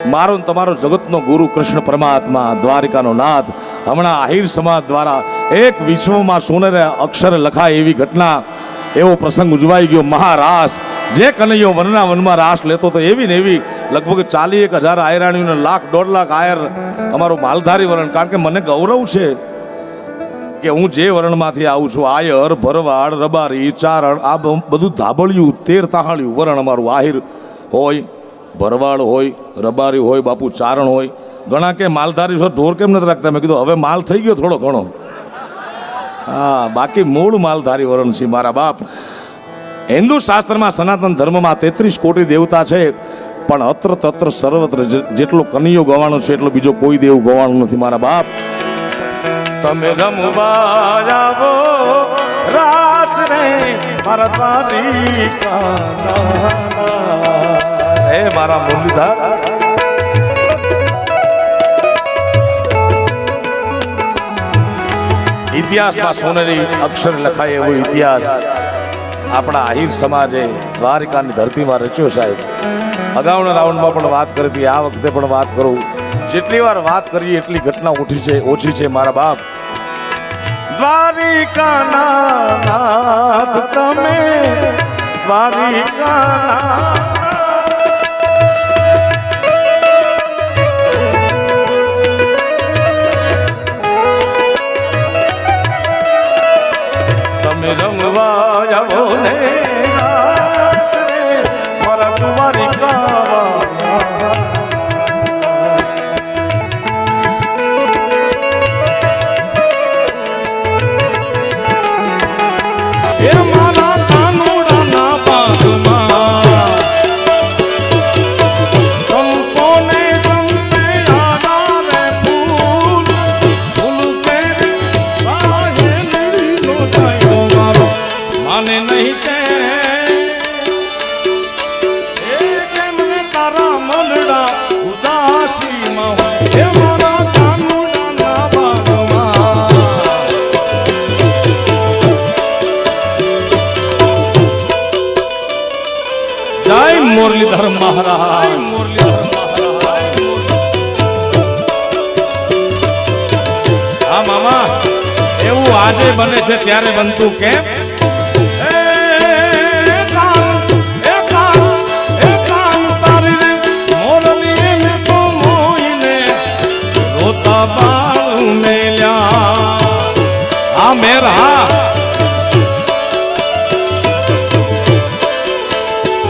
મારો તમારો જગતનો ગુરુ કૃષ્ણ પરમાત્મા, દ્વારિકાનો નાથ, હમણાં આહિર સમાજ દ્વારા એક વિશ્વમાં સોનેરે અક્ષરે લખાય એવી ઘટના, એવો પ્રસંગ ઉજવાઈ ગયો. મહારાસ, જે કનૈયો વનના વનમાં રાસ લેતો હતો, એવી ને એવી લગભગ ચાલી એક હજાર આયરાણીઓને લાખ, દોઢ લાખ આયર અમારું માલધારી વરણ. કારણ કે મને ગૌરવ છે કે હું જે વર્ણમાંથી આવું છું, આયર, ભરવાડ, રબારી, ચારણ, આ બધું ધાબળિયું, તેર તાહાળિયું વરણ અમારું આહિર હોય. ભરવાડ હોય, રબારી હોય, બાપુ ચારણ હોય. ઘણા કે માલધારી છો, ઢોર કેમ નથી રાખતા? મેં કીધું, હવે માલ થઈ ગયો થોડો ઘણો. હા, બાકી મૂળ માલધારી વરણ છે મારા બાપ. હિન્દુ શાસ્ત્રમાં સનાતન ધર્મમાં તેત્રીસ કોટી દેવતા છે, પણ અત્ર તત્ર સર્વત્ર જેટલો કનૈયો ગવાનો છે, એટલો બીજો કોઈ દેવ ગવાનો નથી, મારા બાપ. તમે રમવા રાસ રે મારા દ્વારિકા હે મારા મુરલીધર. ઇતિહાસમાં સોનેરી અક્ષર લખાય એવો ઇતિહાસ આપણા આહિર સમાજે દ્વારિકાની ધરતીમાં રચ્યો સાહેબ. અગાઉના રાઉન્ડમાં પણ વાત કરી હતી, આ વખતે પણ વાત કરું. જેટલી વાર વાત કરીએ, એટલી ઘટના ઉઠી છે, ઓછી છે મારા બાપ. દ્વારિકાના તમે, દ્વારિકાના આવો તારા મનડા ઉદાસીમાં એ મારા કાનુડાના બાગમાં જય મુરલીધર મહારાજ. મુરલીધર મહારાજ. હા, મામા, એવું આજે બને છે ત્યારે બનતું કેમ? મેર હા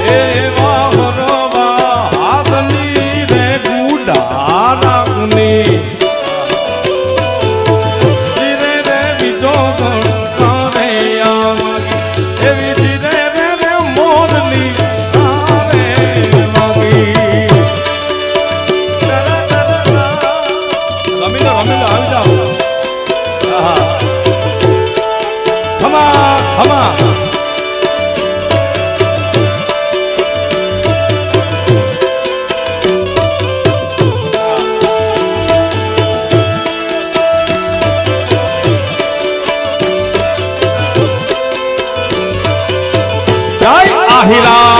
એવા હરવા ખમા જય આહિરા